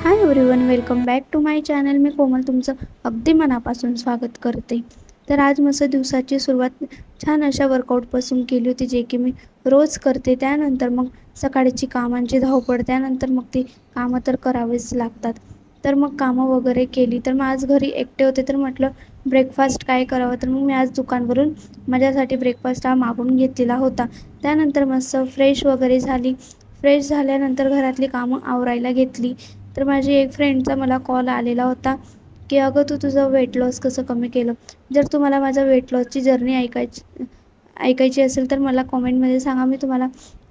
Hi everyone welcome back to my channel मी कोमल तुमचं अगदी मनापासून स्वागत करते. तर आज मस्त दिवसाची सुरुवात छान अशा वर्कआउटपासून केली होती जे की मी रोज करते. त्यानंतर मग सकाळची कामांची धावपळ त्यानंतर मग ती कामं तर करावीच लागतात. तर मग कामं वगैरे केली. तर मग आज घरी एकटे होते तर म्हटलं ब्रेकफास्ट काय करावं? तर मग मी आज दुकानवरून माझ्यासाठी ब्रेकफास्ट हा मागून घेतलेला होता. त्यानंतर मस्त फ्रेश वगैरे झाली. फ्रेश झाल्यानंतर घरातली कामं आवरायला घेतली. तर माझी एक फ्रेंडचा मला कॉल आलेला होता की अगं तू तुझं वेट लॉस कसं कमी केलं? जर तुम्हाला माझा वेट लॉसची जर्नी ऐकायची ऐकायची असेल तर मला कॉमेंटमध्ये सांगा. मी तुम्हाला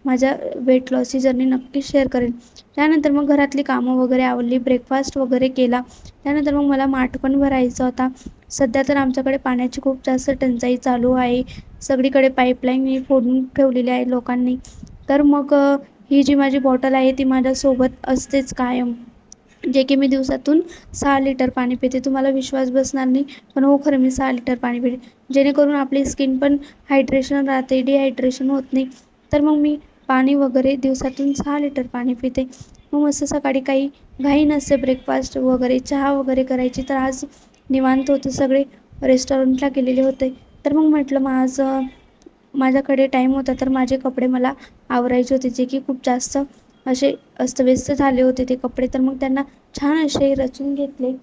माझ्या वेट लॉसची जर्नी नक्की शेअर करेन. त्यानंतर मग घरातली कामं वगैरे आवडली ब्रेकफास्ट वगैरे केला. त्यानंतर मग मला माठ पण भरायचा होता. सध्या तर आमच्याकडे पाण्याची खूप जास्त टंचाई चालू आहे. सगळीकडे पाईपलाईन फोडून ठेवलेली आहे लोकांनी. तर मग ही जी माझी बॉटल आहे ती माझ्यासोबत असतेच कायम. जे की मी दिवसातून सहा लिटर पाणी पिते तुम्हाला विश्वास बसणार नाही. पण हो खरं मी सहा लिटर पाणी पिते. जेणेकरून आपली स्किन पण हायड्रेशन राहते डिहायड्रेशन होत नाही. तर मग मी पाणी वगैरे दिवसातून सहा लिटर पाणी पिते. मग मस्त सकाळी काही घाई नसते ब्रेकफास्ट वगैरे चहा वगैरे करायची तर आज निवांत होते सगळे. रेस्टॉरंटला गेलेले होते. तर मग म्हटलं मग आज माझ्याकडे टाईम होता तर माझे कपडे मला आवरायचे होते जे की खूप जास्त असे अस्तव्यस्त झाले होते ते कपडे. तर मग त्यांना छान असे रचून घेतले.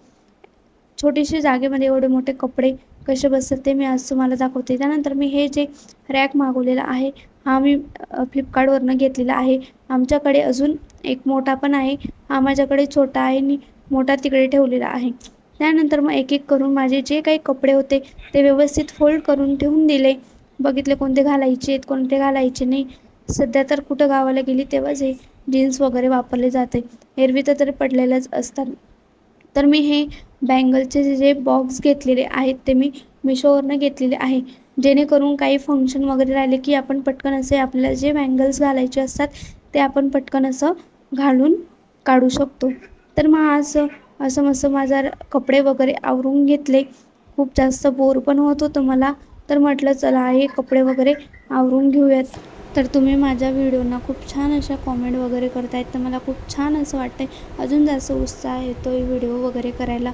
छोटीशी जागेमध्ये एवढे मोठे कपडे कसे बसतात ते मी आज तुम्हाला दाखवते. त्यानंतर मी हे जे रॅक मागवलेला आहे हा मी फ्लिपकार्टवरनं घेतलेला आहे. आमच्याकडे अजून एक मोठा पण आहे. हा माझ्याकडे छोटा आहे आणि मोठा तिकडे ठेवलेला आहे. त्यानंतर मग एक एक करून माझे जे काही कपडे होते ते व्यवस्थित फोल्ड करून ठेवून दिले. बघितले कोणते घालायचे आहेत कोणते घालायचे नाही. सध्या तर कुठं गावाला गेली तेव्हाच हे जीन्स वगैरे वापरले जाते. एरवी तर तरी पडलेलेच असतात. तर मी हे बँगलचे जे जे बॉक्स घेतलेले आहेत ते मी मिशोवरनं घेतलेले आहे. जेणेकरून काही फंक्शन वगैरे राहिले की आपण पटकन असे आपल्याला जे बँगल्स घालायचे असतात ते आपण पटकन असं घालून काढू शकतो. तर मग असं असं मस्त माझा कपडे वगैरे आवरून घेतले. खूप जास्त बोर पण होत होतं मला. तर म्हटलं चला हे कपडे वगैरे आवरून घेऊयात. तर तुम्ही माझ्या व्हिडिओना खूप छान अशा कॉमेंट वगैरे करतायत तर मला खूप छान असं वाटतं आहे अजून जास्त उत्साह येतो आहे व्हिडिओ वगैरे करायला.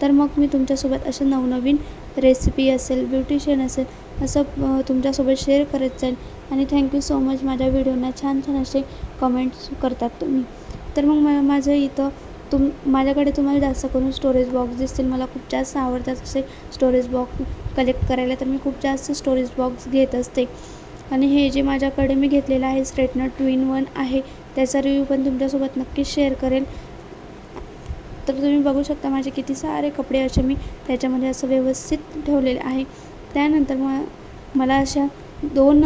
तर मग मी तुमच्यासोबत असं नवनवीन रेसिपी असेल ब्युटिशियन असेल असं तुमच्यासोबत शेअर करत जाईल. आणि थँक्यू सो मच माझ्या व्हिडिओना छान छान असे कमेंट्स करतात तुम्ही. तर मग म माझं इथं तुम माझ्याकडे तुम्हाला जास्त करून स्टोरेज बॉक्स दिसतील. मला खूप जास्त आवडतात असे स्टोरेज बॉक्स कलेक्ट करायला. तर मी खूप जास्त स्टोरेज बॉक्स घेत असते. आणि हे जे माझ्याकडे मी घेतलेलं आहे स्ट्रेटनर टू इन वन आहे त्याचा रिव्ह्यू पण तुमच्यासोबत नक्कीच शेअर करेल. तर तुम्ही बघू शकता माझे किती सारे कपडे असे मी त्याच्यामध्ये असं व्यवस्थित ठेवलेले आहे. त्यानंतर मग मला अशा दोन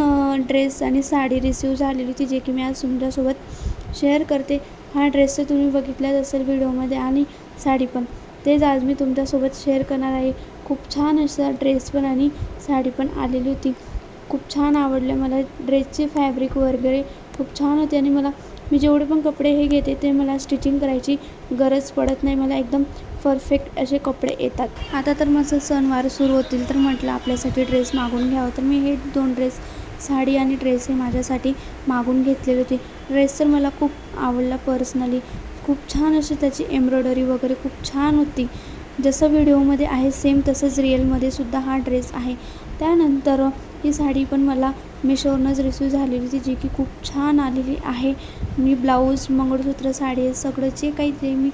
ड्रेस आणि साडी रिसीव झालेली होती जे की मी आज तुमच्यासोबत शेअर करते. हा ड्रेस तर तुम्ही बघितलाच असेल व्हिडिओमध्ये आणि साडी पण. तेच आज मी तुमच्यासोबत शेअर करणार आहे. खूप छान असा ड्रेस पण आणि साडी पण आलेली होती. खूप छान आवडले मला. ड्रेसचे फॅब्रिक वगैरे खूप छान होते आणि मला मी जेवढे पण कपडे हे घेते ते मला स्टिचिंग करायची गरज पडत नाही. मला एकदम परफेक्ट असे कपडे येतात. आता तर मस्त सणवार सुरू होतील तर म्हटलं आपल्यासाठी ड्रेस मागून घ्यावं. तर मी हे दोन ड्रेस साडी आणि ड्रेस हे माझ्यासाठी मागून घेतलेले होते. ड्रेस तर मला खूप आवडला पर्सनली खूप छान अशी त्याची एम्ब्रॉयडरी वगैरे खूप छान होती. जसं व्हिडिओमध्ये आहे सेम तसंच रिअलमध्ये सुद्धा हा ड्रेस आहे. त्यानंतर ही साडी पण मला मिशोवरनंच रिसीव झालेली होती जी की खूप छान आलेली आहे. मी ब्लाऊज मंगळसूत्र साडी सगळं जे काही ते मी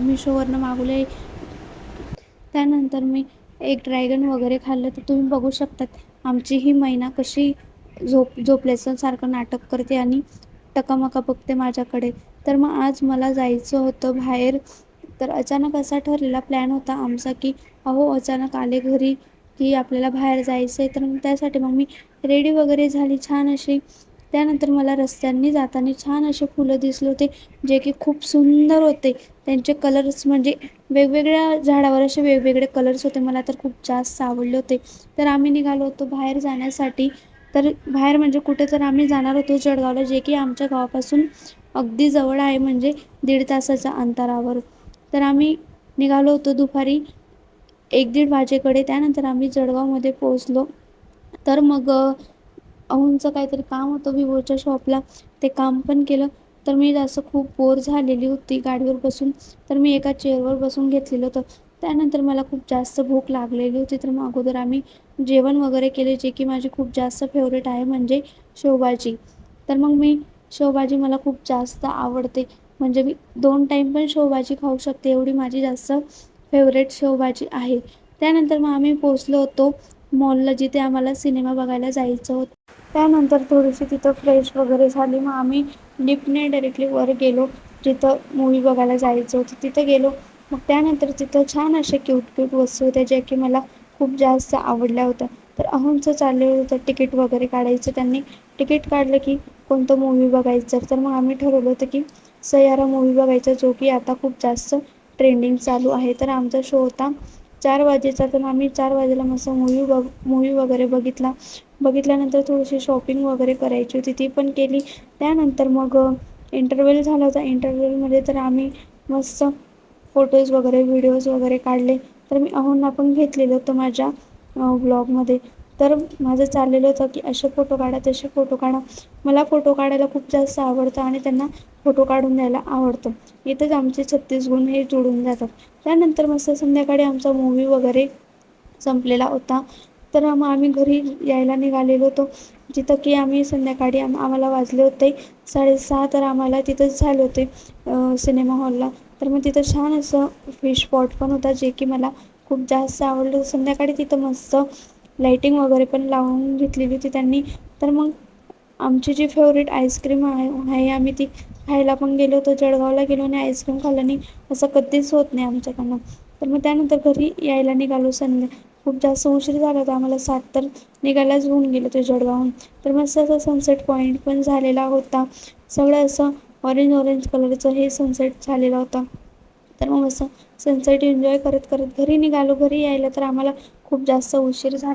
मिशोवरनं मागवले त्यानंतर मी एक ड्रॅगन वगैरे खाल्लं तर तुम्ही बघू शकतात आमची ही मैना कशी झोप झोपल्यासारखं नाटक करते आणि टकामका बघते माझ्याकडे. तर मग आज मला जायचं होतं बाहेर तर अचानक असा ठरलेला प्लॅन होता आमचा की अहो अचानक आले घरी की आपल्याला बाहेर जायचं आहे तर मग त्यासाठी मग मी रेडी वगैरे झाली छान अशी. त्यानंतर मला रस्त्यांनी जाताना छान असे फुलं दिसले होते जे की खूप सुंदर होते. त्यांचे कलर्स म्हणजे वेगवेगळ्या झाडावर असे वेगवेगळे कलर्स होते मला तर खूप जास्त आवडले होते. तर आम्ही निघालो होतो बाहेर जाण्यासाठी. तर बाहेर म्हणजे कुठे तर आम्ही जाणार होतो जळगावला जे की आमच्या गावापासून अगदी जवळ आहे म्हणजे दीड तासाच्या अंतरावर. तर आम्ही निघालो होतो दुपारी. एक दीड वाजेकडे त्यानंतर आम्ही जळगावमध्ये पोहोचलो. तर मग अहूंचं काहीतरी काम होतं विवोच्या शॉपला ते काम पण केलं. तर मी जास्त खूप बोर झालेली होती गाडीवर बसून. तर मी एका चेअरवर बसून घेतलेलं होतं. त्यानंतर मला खूप जास्त भूक लागलेली होती. तर मग अगोदर आम्ही जेवण वगैरे केले जे की माझी खूप जास्त फेवरेट आहे म्हणजे शेवभाजी. तर मग मी शेवभाजी मला खूप जास्त आवडते. म्हणजे मी दोन टाईम पण शेवभाजी खाऊ शकते एवढी माझी जास्त फेवरेट शेवभाजी आहे. त्यानंतर मग आम्ही पोचलो होतो मॉलला जिथे आम्हाला सिनेमा बघायला जायचं होतं. त्यानंतर थोडीशी तिथं फ्रेश वगैरे झाली. मग आम्ही लिफ्टने डायरेक्टली वर गेलो. जिथं मूवी बघायला जायचं होतं तिथं गेलो. मग त्यानंतर तिथं छान अशा क्यूट क्यूट वस्तू होत्या ज्या की मला खूप जास्त आवडल्या होत्या. तर अहोंचं चाललेलं होतं तिकीट वगैरे काढायचं. त्यांनी तिकीट काढलं की कोणतं मूवी बघायचं. तर मग आम्ही ठरवलं होतं की सयारा मूवी बघायचा जो की आता खूप जास्त ट्रेंडिंग चालू आहे. तर आमचा शो होता चार वाजेचा. तर आम्ही चार वाजेला मस्त मूवी बघ मूवी वगैरे बघितला. बघितल्यानंतर थोडीशी शॉपिंग वगैरे करायची होती. ती पण केली. त्यानंतर मग इंटरव्हेल झाला होता. इंटरव्हेलमध्ये तर आम्ही मस्त फोटोज वगैरे व्हिडिओज वगैरे काढले. तर मी अहोंना पण घेतलेलं होतं माझ्या ब्लॉगमध्ये तर माझं चाललेलं होतं की असे फोटो काढा तसे फोटो काढा. मला फोटो काढायला खूप जास्त आवडतं आणि त्यांना फोटो काढून द्यायला आवडतं. इथंच आमचे छत्तीस गुण हे जुळून जातात. त्यानंतर मस्त संध्याकाळी आमचा मूवी वगैरे संपलेला होता. तर मग आम्ही घरी यायला निघालेलो होतो. जिथं की आम्ही संध्याकाळी आम आम्हाला वाजले होते. साडेसहा तर आम्हाला तिथंच झाले होते सिनेमा हॉलला तर मग तिथं छान असं फिश पॉट पण होता जे की मला खूप जास्त आवडलं. संध्याकाळी तिथं मस्त लाईटिंग वगैरे पण लावून घेतलेली होती त्यांनी. तर मग आमची जी फेवरेट आईस्क्रीम आहे आहे आम्ही ती खायला पण गेलो होतो जळगावला गेलो आणि आईस्क्रीम खाल्ल्याने असं कधीच होत नाही आमच्याकडनं. तर मग त्यानंतर घरी यायला निघालो संध्या. खूप जास्त उशीर झाला होता आम्हाला सात तर निघायलाच होऊन गेलो ते जळगावहून. तर मस्त असं सनसेट पॉईंट पण झालेला होता. सगळं असं ऑरेंज ऑरेंज कलरचं हे सनसेट झालेला होता. तर मग असं सनसेट एन्जॉय करत करत घरी निघालो. घरी यायला तर आम्हाला खूप जास्त उशीर झाला.